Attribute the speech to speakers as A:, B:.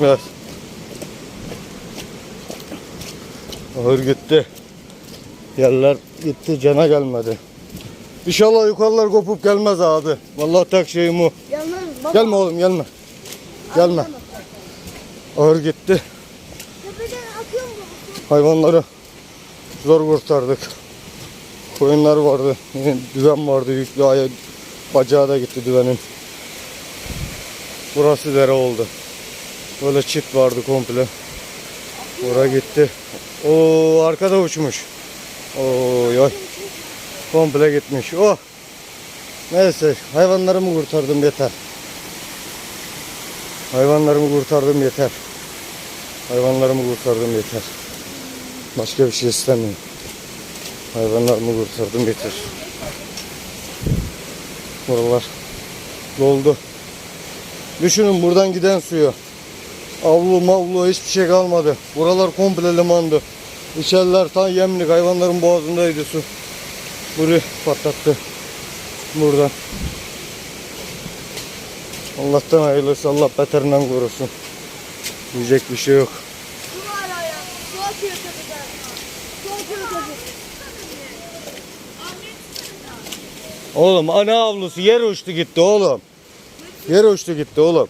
A: Evet. Ahır gitti. Yerler gitti cana gelmedi. İnşallah yukarılar kopup gelmez abi. Vallahi tek şeyim o.
B: Gelmez baba.
A: Gelme oğlum gelme. Gelme. Ahır gitti. Hayvanları zor kurtardık. Koyunlar vardı. Düven vardı. Yüklü aya bacağı da gitti düvenin. Burası dere oldu. Böyle çit vardı komple. Oraya gitti. O arkada uçmuş. Oy oy. Komple gitmiş. Oh. Neyse hayvanlarımı kurtardım yeter. Hayvanlarımı kurtardım yeter. Hayvanlarımı kurtardım yeter. Başka bir şey istemiyorum. Hayvanlarımı kurtardım yeter. Buralar doldu. Düşünün buradan giden suyu. Avlu mavlu hiçbir şey kalmadı. Buralar komple limandı. İçeriler tam yemlik hayvanların boğazındaydı su. Burayı patlattı. Buradan. Allah'tan hayırlısı Allah beterinden korusun. Diyecek bir şey yok. Oğlum ana avlusu yer uçtu gitti oğlum. Yer uçtu gitti oğlum.